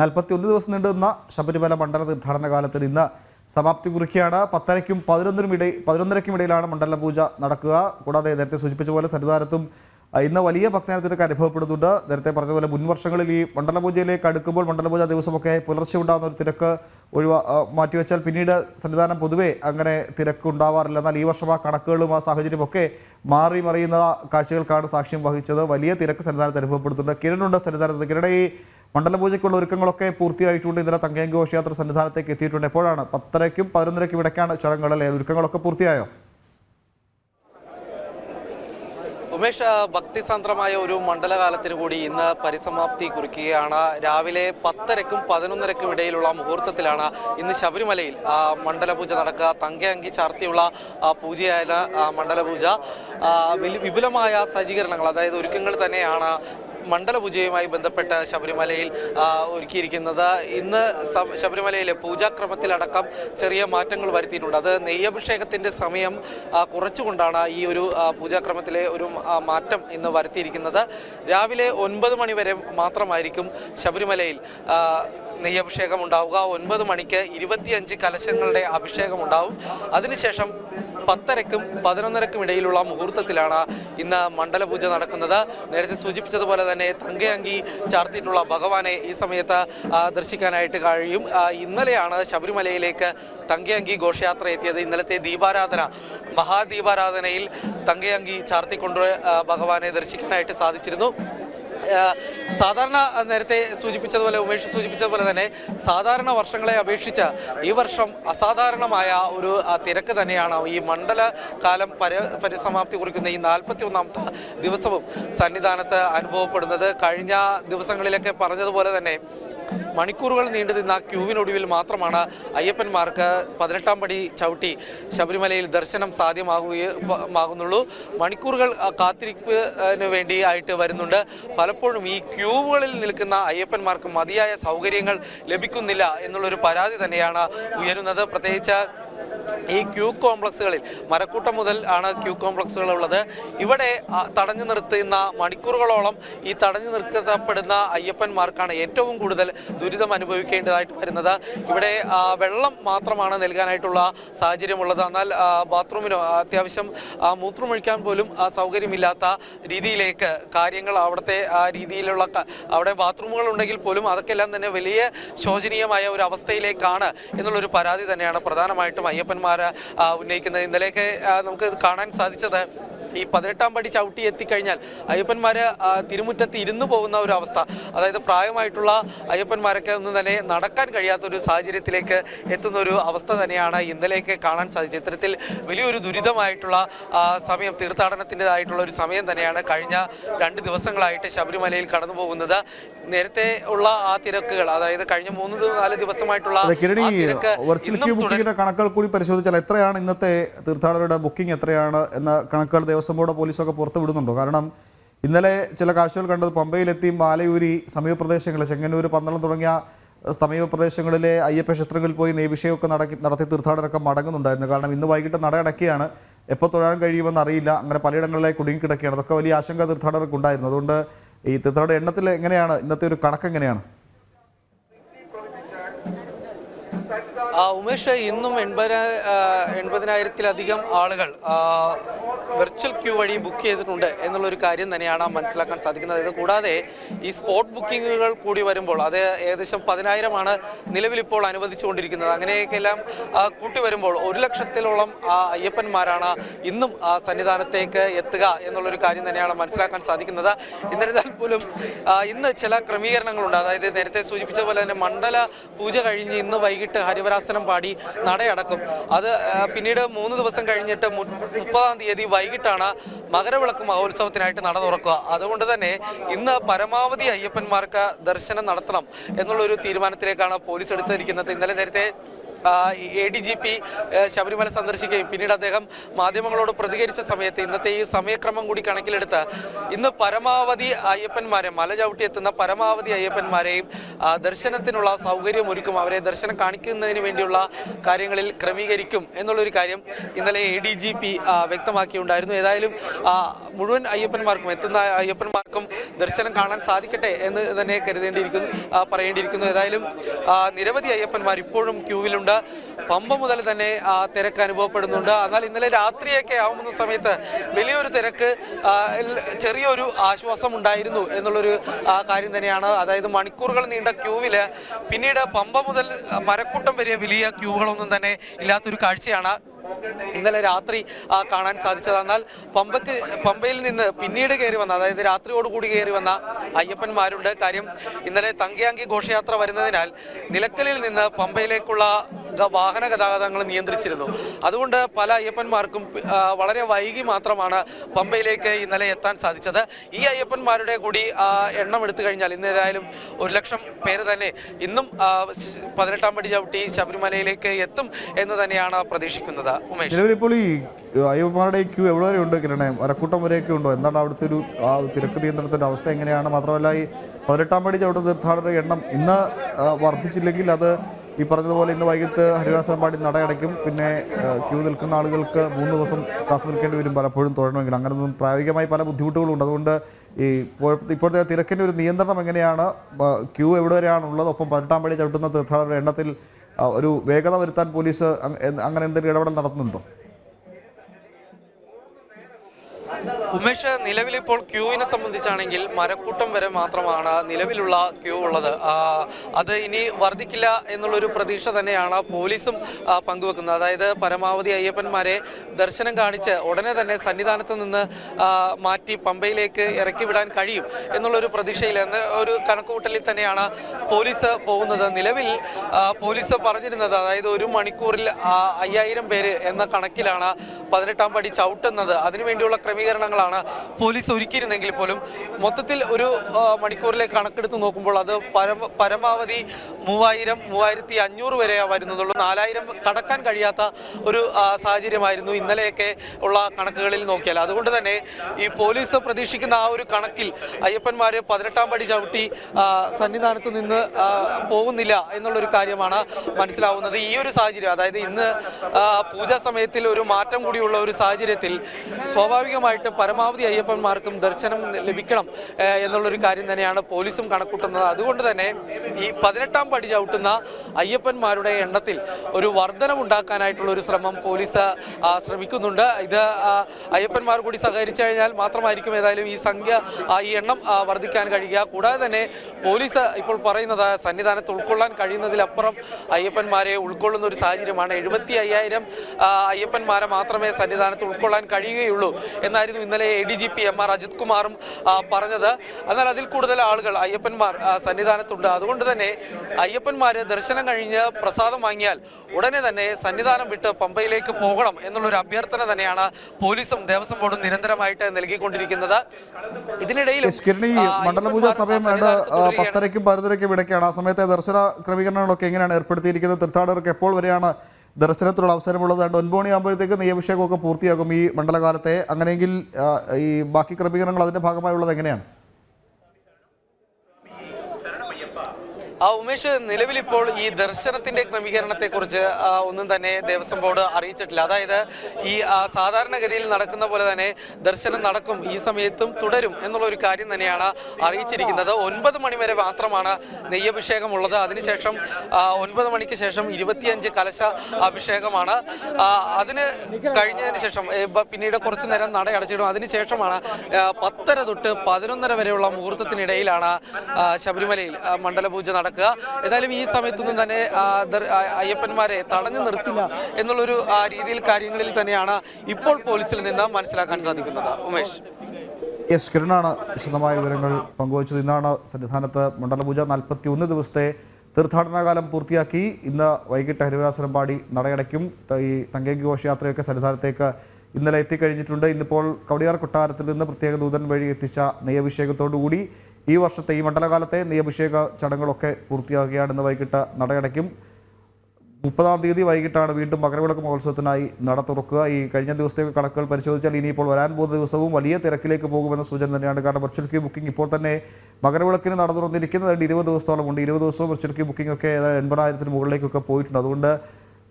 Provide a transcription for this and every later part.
നാൽപ്പത്തി ഒന്ന് ദിവസം നീണ്ടുനിന്ന ശബരിമല മണ്ഡല തീർത്ഥാടന കാലത്തിന് ഇന്ന് സമാപ്തി കുറിക്കുകയാണ്. പത്തരയ്ക്കും പതിനൊന്നിനും ഇടയിൽ പതിനൊന്നരയ്ക്കും ഇടയിലാണ് മണ്ഡല പൂജ നടക്കുക. കൂടാതെ നേരത്തെ സൂചിപ്പിച്ച പോലെ സന്നിധാനത്തും ഇന്ന് വലിയ ഭക്തജനത്തിനൊക്കെ അനുഭവപ്പെടുന്നുണ്ട്. നേരത്തെ പറഞ്ഞ പോലെ മുൻവർഷങ്ങളിൽ ഈ മണ്ഡല പൂജയിലേക്ക് അടുക്കുമ്പോൾ മണ്ഡല പൂജ ദിവസമൊക്കെ പുലർച്ചെ ഉണ്ടാകുന്ന ഒരു തിരക്ക് ഒഴിവാ മാറ്റിവെച്ചാൽ പിന്നീട് സന്നിധാനം പൊതുവെ അങ്ങനെ തിരക്ക് ഉണ്ടാവാറില്ല. എന്നാൽ ഈ വർഷം ആ കണക്കുകളും ആ സാഹചര്യമൊക്കെ മാറി മറിയുന്ന കാഴ്ചകൾക്കാണ് സാക്ഷ്യം വഹിച്ചത്. വലിയ തിരക്ക് സന്നിധാനത്ത് അനുഭവപ്പെടുന്നുണ്ട്. കിരണുണ്ട് സന്നിധാനത്ത്. കിരണ ഈ മണ്ഡലപൂജയ്ക്കുള്ള ഒരുക്കങ്ങളൊക്കെ പൂർത്തിയായിട്ടുണ്ട്. ഇന്നലെ തങ്കയങ്കി ഘോഷയാത്ര സന്നിധാനത്തേക്ക് എത്തിയിട്ടുണ്ട്. എപ്പോഴാണ്? പത്തരയ്ക്കും പതിനൊന്നരയ്ക്കും ഇടയ്ക്കാണ് ചടങ്ങുകൾ അല്ലേ? ഒരുക്കങ്ങളൊക്കെ പൂർത്തിയായോ? ഉമേഷ് ഭക്തിസാന്ദ്രമായ ഒരു മണ്ഡലകാലത്തിന് കൂടി ഇന്ന് പരിസമാപ്തി കുറിക്കുകയാണ്. രാവിലെ പത്തരക്കും പതിനൊന്നരക്കും ഇടയിലുള്ള മുഹൂർത്തത്തിലാണ് ഇന്ന് ശബരിമലയിൽ മണ്ഡലപൂജ നടക്കുക. തങ്കയങ്കി ചാർത്തിയുള്ള പൂജയായ മണ്ഡലപൂജ. വിപുലമായ സജ്ജീകരണങ്ങൾ അതായത് ഒരുക്കങ്ങൾ തന്നെയാണ് മണ്ഡലപൂജയുമായി ബന്ധപ്പെട്ട് ശബരിമലയിൽ ഒരുക്കിയിരിക്കുന്നത്. ഇന്ന് ശബരിമലയിലെ പൂജാക്രമത്തിലടക്കം ചെറിയ മാറ്റങ്ങൾ വരുത്തിയിട്ടുണ്ട്. അത് നെയ്യഭിഷേകത്തിന്റെ സമയം കുറച്ചുകൊണ്ടാണ് ഈ ഒരു പൂജാക്രമത്തിലെ ഒരു മാറ്റം ഇന്ന് വരുത്തിയിരിക്കുന്നത്. രാവിലെ ഒൻപത് മണിവരെ മാത്രമായിരിക്കും ശബരിമലയിൽ നെയ്യഭിഷേകം ഉണ്ടാവുക. ഒൻപത് മണിക്ക് ഇരുപത്തിയഞ്ച് കലശങ്ങളുടെ അഭിഷേകം ഉണ്ടാവും. അതിനുശേഷം പത്തരക്കും പതിനൊന്നരക്കും ഇടയിലുള്ള മുഹൂർത്തത്തിലാണ് ഇന്ന് മണ്ഡലപൂജ നടക്കുന്നത്. നേരത്തെ സൂചിപ്പിച്ചതുപോലെ തന്നെ തങ്കയങ്കി ചാർത്തിയിട്ടുള്ള ഭഗവാനെ ഈ സമയത്ത് ദർശിക്കാനായിട്ട് കഴിയും. ഇന്നലെയാണ് ശബരിമലയിലേക്ക് തങ്കയങ്കി ഘോഷയാത്ര എത്തിയത്. ഇന്നലത്തെ ദീപാരാധന മഹാദീപാരാധനയിൽ തങ്കയങ്കി ചാർത്തിക്കൊണ്ട് ഭഗവാനെ ദർശിക്കാനായിട്ട് സാധിച്ചിരുന്നു. സാധാരണ നേരത്തെ സൂചിപ്പിച്ചതുപോലെ ഉമേഷ് സൂചിപ്പിച്ചതുപോലെ തന്നെ സാധാരണ വർഷങ്ങളെ അപേക്ഷിച്ച് ഈ വർഷം അസാധാരണമായ ഒരു തിരക്ക് തന്നെയാണ് ഈ മണ്ഡല കാലം പര പരിസമാപ്തി കുറിക്കുന്ന ഈ നാൽപ്പത്തി ഒന്നാമത്തെ ദിവസവും സന്നിധാനത്ത് അനുഭവപ്പെടുന്നത്. കഴിഞ്ഞ ദിവസങ്ങളിലൊക്കെ പറഞ്ഞതുപോലെ തന്നെ മണിക്കൂറുകൾ നീണ്ടു നിന്ന ക്യൂവിനൊടുവിൽ മാത്രമാണ് അയ്യപ്പന്മാർക്ക് പതിനെട്ടാം പടി ചവിട്ടി ശബരിമലയിൽ ദർശനം സാധ്യമാകുകയുമാകുന്നുള്ളൂ മണിക്കൂറുകൾ കാത്തിരിപ്പിന് വേണ്ടി ആയിട്ട് വരുന്നുണ്ട്. പലപ്പോഴും ഈ ക്യൂവുകളിൽ നിൽക്കുന്ന അയ്യപ്പന്മാർക്ക് മതിയായ സൗകര്യങ്ങൾ ലഭിക്കുന്നില്ല എന്നുള്ളൊരു പരാതി തന്നെയാണ് ഉയരുന്നത്. പ്രത്യേകിച്ച് ഈ ക്യൂ കോംപ്ലക്സുകളിൽ മരക്കൂട്ടം മുതൽ ആണ് ക്യൂ കോംപ്ലക്സുകൾ ഉള്ളത്. ഇവിടെ തടഞ്ഞു നിർത്തുന്ന മണിക്കൂറുകളോളം ഈ തടഞ്ഞു നിർത്തപ്പെടുന്ന അയ്യപ്പന്മാർക്കാണ് ഏറ്റവും കൂടുതൽ ദുരിതം അനുഭവിക്കേണ്ടതായിട്ട് വരുന്നത്. ഇവിടെ വെള്ളം മാത്രമാണ് നൽകാനായിട്ടുള്ള സാഹചര്യമുള്ളത്. എന്നാൽ ബാത്റൂമിനോ അത്യാവശ്യം മൂത്രം മൂത്രമൊഴിക്കാൻ പോലും സൗകര്യമില്ലാത്ത രീതിയിലേക്ക് കാര്യങ്ങൾ അവിടുത്തെ രീതിയിലുള്ള അവിടെ ബാത്റൂമുകൾ ഉണ്ടെങ്കിൽ പോലും അതൊക്കെ എല്ലാം തന്നെ വലിയ ശോചനീയമായ ഒരു അവസ്ഥയിലേക്കാണ് എന്നുള്ളൊരു പരാതി തന്നെയാണ് പ്രധാനമായിട്ടും അയ്യപ്പന്മാർ ഉന്നയിക്കുന്നത്. ഇന്നലെയൊക്കെ നമുക്ക് കാണാൻ സാധിച്ചത് ഈ പതിനെട്ടാം പടി ചവിട്ടി എത്തിക്കഴിഞ്ഞാൽ അയ്യപ്പന്മാര് തിരുമുറ്റത്ത് ഇരുന്നു പോകുന്ന ഒരു അവസ്ഥ. അതായത് പ്രായമായിട്ടുള്ള അയ്യപ്പന്മാരൊക്കെ ഒന്നും തന്നെ നടക്കാൻ കഴിയാത്ത ഒരു സാഹചര്യത്തിലേക്ക് എത്തുന്ന ഒരു അവസ്ഥ തന്നെയാണ് ഇന്നലെയൊക്കെ കാണാൻ സാധിച്ചത്. ഇത്തരത്തിൽ വലിയൊരു ദുരിതമായിട്ടുള്ള സമയം തീർത്ഥാടനത്തിന്റെതായിട്ടുള്ള ഒരു സമയം തന്നെയാണ് കഴിഞ്ഞ രണ്ട് ദിവസങ്ങളായിട്ട് ശബരിമലയിൽ കടന്നു പോകുന്നത് നേരത്തെ ഉള്ള ആ തിരക്കുകൾ അതായത് കഴിഞ്ഞ മൂന്ന് നാല് ദിവസമായിട്ടുള്ള. കണക്കുകൾ കൂടി പരിശോധിച്ചാൽ എത്രയാണ് ഇന്നത്തെ തീർത്ഥാടകരുടെ ബുക്കിംഗ് എത്രയാണ് എന്ന കണക്കുകൾ ദേവസ്വം ബോർഡ് പോലീസൊക്കെ പുറത്ത് വിടുന്നുണ്ടോ കാരണം ഇന്നലെ ചില കാഴ്ചകൾ കണ്ടത് പമ്പയിലെത്തി മാലയൂരി സമീപ പ്രദേശങ്ങളിൽ ചെങ്ങന്നൂർ പന്തളം തുടങ്ങിയ സമീപ പ്രദേശങ്ങളിലെ അയ്യപ്പ ക്ഷേത്രങ്ങളിൽ പോയി നെയ്ഭിഷേകമൊക്കെ നടക്കി നടത്തി തീർത്ഥാടനമൊക്കെ മടങ്ങുന്നുണ്ടായിരുന്നു. കാരണം ഇന്ന് വൈകിട്ട് നട അടക്കിയാണ് എപ്പോൾ തൊഴാൻ കഴിയുമെന്ന് അറിയില്ല. അങ്ങനെ പലയിടങ്ങളിലായി കുടുങ്ങിക്കിടക്കുകയാണ് അതൊക്കെ വലിയ ആശങ്ക തീർത്ഥാടകർക്ക് ഉണ്ടായിരുന്നു. അതുകൊണ്ട് ഈ തീർത്ഥാടക എണ്ണത്തിൽ എങ്ങനെയാണ് ഇന്നത്തെ ഒരു കണക്ക് എങ്ങനെയാണ്? ഉമേഷ് ഇന്നും എൺപത് എൺപതിനായിരത്തിലധികം ആളുകൾ വെർച്വൽ ക്യൂ വഴി ബുക്ക് ചെയ്തിട്ടുണ്ട് എന്നുള്ളൊരു കാര്യം തന്നെയാണ് മനസ്സിലാക്കാൻ സാധിക്കുന്നത്. ഇത് കൂടാതെ ഈ സ്പോട്ട് ബുക്കിങ്ങുകൾ കൂടി വരുമ്പോൾ അത് ഏകദേശം പതിനായിരമാണ് നിലവിലിപ്പോൾ അനുവദിച്ചുകൊണ്ടിരിക്കുന്നത്. അങ്ങനെയൊക്കെല്ലാം കൂട്ടി വരുമ്പോൾ ഒരു ലക്ഷത്തിലോളം അയ്യപ്പന്മാരാണ് ഇന്നും സന്നിധാനത്തേക്ക് എത്തുക എന്നുള്ളൊരു കാര്യം തന്നെയാണ് മനസ്സിലാക്കാൻ സാധിക്കുന്നത്. എന്നിരുന്നാൽ പോലും ഇന്ന് ചില ക്രമീകരണങ്ങളുണ്ട്. അതായത് നേരത്തെ സൂചിപ്പിച്ച പോലെ തന്നെ മണ്ഡല പൂജ കഴിഞ്ഞ് ഇന്ന് വൈകിട്ട് ഹരിവരാസനം പാടി നടയടക്കും. അത് പിന്നീട് മൂന്ന് ദിവസം കഴിഞ്ഞിട്ട് മുപ്പതാം തീയതി വൈകിട്ടാണ് മകരവിളക്ക് മഹോത്സവത്തിനായിട്ട് നട തുറക്കുക അതുകൊണ്ട് തന്നെ ഇന്ന് പരമാവധി അയ്യപ്പന്മാർക്ക് ദർശനം നടത്തണം എന്നുള്ളൊരു തീരുമാനത്തിലേക്കാണ് പോലീസ് എടുത്തിരിക്കുന്നത്. ഇന്നലെ നേരത്തെ A D G P Sabarimala സന്ദർശിക്കുകയും പിന്നീട് അദ്ദേഹം മാധ്യമങ്ങളോട് പ്രതികരിച്ച സമയത്ത് ഇന്നത്തെ ഈ സമയക്രമം കൂടി കണക്കിലെടുത്ത് ഇന്ന് പരമാവധി അയ്യപ്പന്മാരെ മല ചവിട്ടി എത്തുന്ന പരമാവധി അയ്യപ്പന്മാരെയും ദർശനത്തിനുള്ള സൗകര്യം ഒരുക്കും. അവരെ ദർശനം കാണിക്കുന്നതിന് വേണ്ടിയുള്ള കാര്യങ്ങളിൽ ക്രമീകരിക്കും എന്നുള്ളൊരു കാര്യം ഇന്നലെ എ ഡി ജി പി വ്യക്തമാക്കിയുണ്ടായിരുന്നു. ഏതായാലും മുഴുവൻ അയ്യപ്പന്മാർക്കും എത്തുന്ന അയ്യപ്പന്മാർക്കും ദർശനം കാണാൻ സാധിക്കട്ടെ എന്ന് തന്നെ കരുതേണ്ടിയിരിക്കുന്നു പറയേണ്ടിയിരിക്കുന്നു. ഏതായാലും നിരവധി അയ്യപ്പന്മാർ ഇപ്പോഴും ക്യൂവിലുണ്ട്. പമ്പ മുതൽ തന്നെ തിരക്ക് അനുഭവപ്പെടുന്നുണ്ട്. എന്നാൽ ഇന്നലെ രാത്രിയൊക്കെ ആവുന്ന സമയത്ത് വലിയൊരു തിരക്ക് ചെറിയൊരു ആശ്വാസം ഉണ്ടായിരുന്നു എന്നുള്ളൊരു കാര്യം തന്നെയാണ്. അതായത് മണിക്കൂറുകൾ നീണ്ട ക്യൂവിൽ പിന്നീട് പമ്പ മുതൽ മരക്കൂട്ടം വരെ വലിയ ക്യൂകളൊന്നും തന്നെ ഇല്ലാത്തൊരു കാഴ്ചയാണ് ഇന്നലെ രാത്രി കാണാൻ സാധിച്ചത്. എന്നാൽ പമ്പക്ക് പമ്പയിൽ നിന്ന് പിന്നീട് കയറി വന്ന അതായത് രാത്രിയോടുകൂടി കയറി വന്ന അയ്യപ്പന്മാരുണ്ട്. കാര്യം ഇന്നലെ തങ്കയാങ്കി ഘോഷയാത്ര വരുന്നതിനാൽ നിലക്കലിൽ നിന്ന് പമ്പയിലേക്കുള്ള വാഹന ഗതാഗതങ്ങൾ നിയന്ത്രിച്ചിരുന്നു. അതുകൊണ്ട് പല അയ്യപ്പന്മാർക്കും വളരെ വൈകി മാത്രമാണ് പമ്പയിലേക്ക് ഇന്നലെ എത്താൻ സാധിച്ചത്. ഈ അയ്യപ്പന്മാരുടെ കൂടി എണ്ണം എടുത്തു കഴിഞ്ഞാൽ ഇന്ന് ഏതായാലും ഒരു ലക്ഷം പേര് തന്നെ ഇന്നും പതിനെട്ടാം പടി ചവിട്ടി ശബരിമലയിലേക്ക് എത്തും എന്ന് തന്നെയാണ് പ്രതീക്ഷിക്കുന്നത്. ഉമേഷ്. ഈ അയ്യപ്പന്മാരുടെ ക്യൂ എവിടെ വരെ ഉണ്ട് കിരണേ? അരക്കൂട്ടം വരെയൊക്കെ ഉണ്ടോ? എന്താണ് അവിടുത്തെ ഒരു ആ തിരക്ക് നിയന്ത്രണത്തിന്റെ അവസ്ഥ എങ്ങനെയാണ്? മാത്രമല്ല ഈ പതിനെട്ടാം പടി ചവിട്ടുന്ന തീർത്ഥാടകരുടെ എണ്ണം ഇന്ന് വർദ്ധിച്ചില്ലെങ്കിൽ അത് ഈ പറഞ്ഞതുപോലെ ഇന്ന് വൈകിട്ട് ഹരിരാസനമ്പാടി നടയടയ്ക്കും. പിന്നെ ക്യൂ നിൽക്കുന്ന ആളുകൾക്ക് മൂന്ന് ദിവസം കാത്തു നിൽക്കേണ്ടി വരും പലപ്പോഴും തൊഴണമെങ്കിൽ അങ്ങനൊന്നും പ്രായോഗികമായി പല ബുദ്ധിമുട്ടുകളുണ്ട് അതുകൊണ്ട് ഈ ഇപ്പോഴത്തെ തിരക്കിന്റെ ഒരു നിയന്ത്രണം എങ്ങനെയാണ്? ക്യൂ എവിടെ വരെയാണ് ഉള്ളത് ഒപ്പം പതിനെട്ടാം പടി ചവിട്ടുന്ന തീർത്ഥാടകരുടെ എണ്ണത്തിൽ ഒരു വേഗത വരുത്താൻ പോലീസ് അങ്ങനെ എന്തെങ്കിലും ഇടപെടൽ നടത്തുന്നുണ്ടോ? ഉമേഷ് നിലവിൽ ഇപ്പോൾ ക്യൂവിനെ സംബന്ധിച്ചാണെങ്കിൽ മരക്കൂട്ടം വരെ മാത്രമാണ് നിലവിലുള്ള ക്യൂ ഉള്ളത്. അത് ഇനി വർദ്ധിക്കില്ല എന്നുള്ളൊരു പ്രതീക്ഷ തന്നെയാണ് പോലീസും പങ്കുവെക്കുന്നത്. അതായത് പരമാവധി അയ്യപ്പന്മാരെ ദർശനം കാണിച്ച് ഉടനെ തന്നെ സന്നിധാനത്ത് നിന്ന് മാറ്റി പമ്പയിലേക്ക് ഇറക്കി വിടാൻ കഴിയും എന്നുള്ളൊരു പ്രതീക്ഷയിൽ എന്ന ഒരു കണക്കുകൂട്ടലിൽ തന്നെയാണ് പോലീസ് പോകുന്നത്. നിലവിൽ പോലീസ് പറഞ്ഞിരുന്നത് അതായത് ഒരു മണിക്കൂറിൽ അയ്യായിരം പേര് എന്ന കണക്കിലാണ് പതിനെട്ടാം പടി ചവിട്ടുന്നത്. അതിനുവേണ്ടിയുള്ള ക്രമീകരണങ്ങളാണ് പോലീസ് ഒരുക്കിയിരുന്നെങ്കിൽ പോലും മൊത്തത്തിൽ ഒരു മണിക്കൂറിലെ കണക്കെടുത്ത് നോക്കുമ്പോൾ അത് പരമ പരമാവധി മൂവായിരം മൂവായിരത്തി അഞ്ഞൂറ് വരെ വരുന്നതുള്ളൂ. നാലായിരം കടക്കാൻ കഴിയാത്ത ഒരു സാഹചര്യമായിരുന്നു ഇന്നലെയൊക്കെ ഉള്ള കണക്കുകളിൽ നോക്കിയാൽ. അതുകൊണ്ട് തന്നെ ഈ പോലീസ് പ്രതീക്ഷിക്കുന്ന ആ ഒരു കണക്കിൽ അയ്യപ്പന്മാര് പതിനെട്ടാം പടി ചവിട്ടി സന്നിധാനത്ത് നിന്ന് പോകുന്നില്ല എന്നുള്ളൊരു കാര്യമാണ് മനസ്സിലാവുന്നത്. ഈ ഒരു സാഹചര്യം അതായത് ഇന്ന് പൂജാ സമയത്തിൽ ഒരു മാറ്റം കൂടിയുള്ള ഒരു സാഹചര്യത്തിൽ സ്വാഭാവികമായിട്ട് പരമാവധി അയ്യപ്പന്മാർക്കും ദർശനം ലഭിക്കണം എന്നുള്ളൊരു കാര്യം തന്നെയാണ് പോലീസും കണക്കൂട്ടുന്നത്. അതുകൊണ്ട് തന്നെ ഈ പതിനെട്ടാം പടി ചവിട്ടുന്ന അയ്യപ്പന്മാരുടെ എണ്ണത്തിൽ ഒരു വർധനമുണ്ടാക്കാനായിട്ടുള്ള ഒരു ശ്രമം പോലീസ് ശ്രമിക്കുന്നുണ്ട്. ഇത് അയ്യപ്പന്മാർ കൂടി സഹകരിച്ചു കഴിഞ്ഞാൽ മാത്രമായിരിക്കും ഏതായാലും ഈ സംഖ്യ ഈ എണ്ണം വർദ്ധിക്കാൻ കഴിയുക. കൂടാതെ തന്നെ പോലീസ് ഇപ്പോൾ പറയുന്നത് സന്നിധാനത്ത് ഉൾക്കൊള്ളാൻ കഴിയുന്നതിലപ്പുറം അയ്യപ്പന്മാരെ ഉൾക്കൊള്ളുന്ന ഒരു സാഹചര്യമാണ്. എഴുപത്തി അയ്യായിരം അയ്യപ്പന്മാരെ മാത്രമേ സന്നിധാനത്ത് ഉൾക്കൊള്ളാൻ കഴിയുകയുള്ളൂ എന്നായിരുന്നു ഇന്നലെ A D G P M R Ajith കുമാറും പറഞ്ഞത്. എന്നാൽ അതിൽ കൂടുതൽ ആളുകൾ അയ്യപ്പന്മാർ സന്നിധാനത്തുണ്ട്. അതുകൊണ്ട് തന്നെ അയ്യപ്പന്മാര് ദർശനം കഴിഞ്ഞ് പ്രസാദം വാങ്ങിയാൽ ഉടനെ തന്നെ സന്നിധാനം വിട്ട് പമ്പയിലേക്ക് പോകണം എന്നുള്ളൊരു അഭ്യർത്ഥന തന്നെയാണ് പോലീസും ദേവസ്വം ബോർഡും നിരന്തരമായിട്ട് നൽകിക്കൊണ്ടിരിക്കുന്നത്. ഇതിനിടയിൽ മണ്ഡലപൂജ സമയം പത്തരയ്ക്കും പതിനൊരയ്ക്കും ഇടയ്ക്കാണ്. ആ സമയത്തെ ദർശന ക്രമീകരണങ്ങളൊക്കെ എങ്ങനെയാണ് ഏർപ്പെടുത്തിയിരിക്കുന്നത്? തീർത്ഥാടകർക്ക് എപ്പോൾ വരെയാണ് ദർശനത്തിനുള്ള അവസരമുള്ളത് രണ്ട് ഒൻപത് മണിയാകുമ്പോഴത്തേക്ക് നെയ്യഭിഷേകമൊക്കെ പൂർത്തിയാകും ഈ മണ്ഡലകാലത്തെ. അങ്ങനെയെങ്കിൽ ഈ ബാക്കി ക്രമീകരണങ്ങൾ അതിന്റെ ഭാഗമായുള്ളത് എങ്ങനെയാണ്? ഉമേഷ് നിലവിലിപ്പോൾ ഈ ദർശനത്തിന്റെ ക്രമീകരണത്തെ കുറിച്ച് ഒന്നും തന്നെ ദേവസ്വം ബോർഡ് അറിയിച്ചിട്ടില്ല. അതായത് ഈ സാധാരണഗതിയിൽ നടക്കുന്ന പോലെ തന്നെ ദർശനം നടക്കും ഈ സമയത്തും തുടരും എന്നുള്ള ഒരു കാര്യം തന്നെയാണ് അറിയിച്ചിരിക്കുന്നത്. ഒൻപത് മണി വരെ മാത്രമാണ് നെയ്യഭിഷേകം ഉള്ളത് അതിനുശേഷം ഒൻപത് മണിക്ക് ശേഷം ഇരുപത്തിയഞ്ച് കലശ അഭിഷേകമാണ്. അതിന് കഴിഞ്ഞതിന് ശേഷം പിന്നീട് കുറച്ചു നേരം നട അടച്ചിടും. അതിനുശേഷമാണ് പത്തര തൊട്ട് പതിനൊന്നര വരെയുള്ള മുഹൂർത്തത്തിനിടയിലാണ് ശബരിമലയിൽ മണ്ഡലപൂജ മണ്ഡലപൂജ നടക്കുക. ഏതായാലും ഈ സമയത്തൊന്നും തന്നെ അയ്യപ്പന്മാരെ തടഞ്ഞു നിർത്തില്ല എന്നുള്ളൊരു രീതിയിൽ കാര്യങ്ങളിൽ തന്നെയാണ് ഇപ്പോൾ പോലീസിൽ നിന്ന് മനസ്സിലാക്കാൻ സാധിക്കുന്നത്. ഉമേഷ്. എസ് കിരണാണ് വിശദമായ വിവരങ്ങൾ പങ്കുവച്ചത്. ഇന്നാണ് സന്നിധാനത്ത് മണ്ഡലപൂജ നാൽപ്പത്തി ഒന്ന് ദിവസത്തെ തീർത്ഥാടനകാലം പൂർത്തിയാക്കി. ഇന്ന് വൈകിട്ട് ഹരിവരാസനം പാടി നടയടയ്ക്കും. ഈ തങ്കേങ്കി ഘോഷയാത്രയൊക്കെ സന്നിധാനത്തേക്ക് ഇന്നലെ എത്തിക്കഴിഞ്ഞിട്ടുണ്ട്. ഇന്നിപ്പോൾ കവടിയാർ കൊട്ടാരത്തിൽ നിന്ന് പ്രത്യേക ദൂതൻ വഴി എത്തിച്ച നെയ്യഭിഷേകത്തോടുകൂടി ഈ വർഷത്തെ ഈ മണ്ഡലകാലത്തെ നെയ്യഭിഷേക ചടങ്ങുകളൊക്കെ പൂർത്തിയാകുകയാണ് ഇന്ന് വൈകിട്ട് നടയടയ്ക്കും. മുപ്പതാം തീയതി വൈകിട്ടാണ് വീണ്ടും മകരവിളക്ക് മഹോത്സവത്തിനായി നട തുറക്കുക. ഈ കഴിഞ്ഞ ദിവസത്തെ കണക്കുകൾ പരിശോധിച്ചാൽ ഇനിയിപ്പോൾ വരാൻ പോകുന്ന ദിവസവും വലിയ തിരക്കിലേക്ക് പോകുമെന്ന സൂചന തന്നെയാണ്. കാരണം വെർച്വൽ ക്യൂ ബുക്കിംഗ് ഇപ്പോൾ തന്നെ മകരവിളക്കിന് നട തുറന്നിരിക്കുന്നത് ഇരുപത് ദിവസത്തോളം ഉണ്ട്. ഇരുപത് ദിവസവും വെർച്വൽ ക്യൂ ബുക്കിംഗ് ഒക്കെ എൺപതിനായിരത്തിന് മുകളിലേക്കൊക്കെ പോയിട്ടുണ്ട്. അതുകൊണ്ട്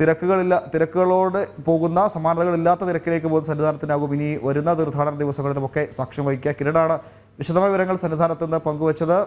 തിരക്കുകളില്ല തിരക്കുകളോട് പോകുന്ന സമാനതകളില്ലാത്ത തിരക്കിലേക്ക് പോകുന്ന സന്നിധാനത്തിനാകും ഇനി വരുന്ന തീർത്ഥാടന ദിവസങ്ങളിലുമൊക്കെ സാക്ഷ്യം വഹിക്കുക. കിരടാണ് വിശദമായ വിവരങ്ങൾ സന്നിധാനത്ത് നിന്ന് പങ്കുവച്ചത്.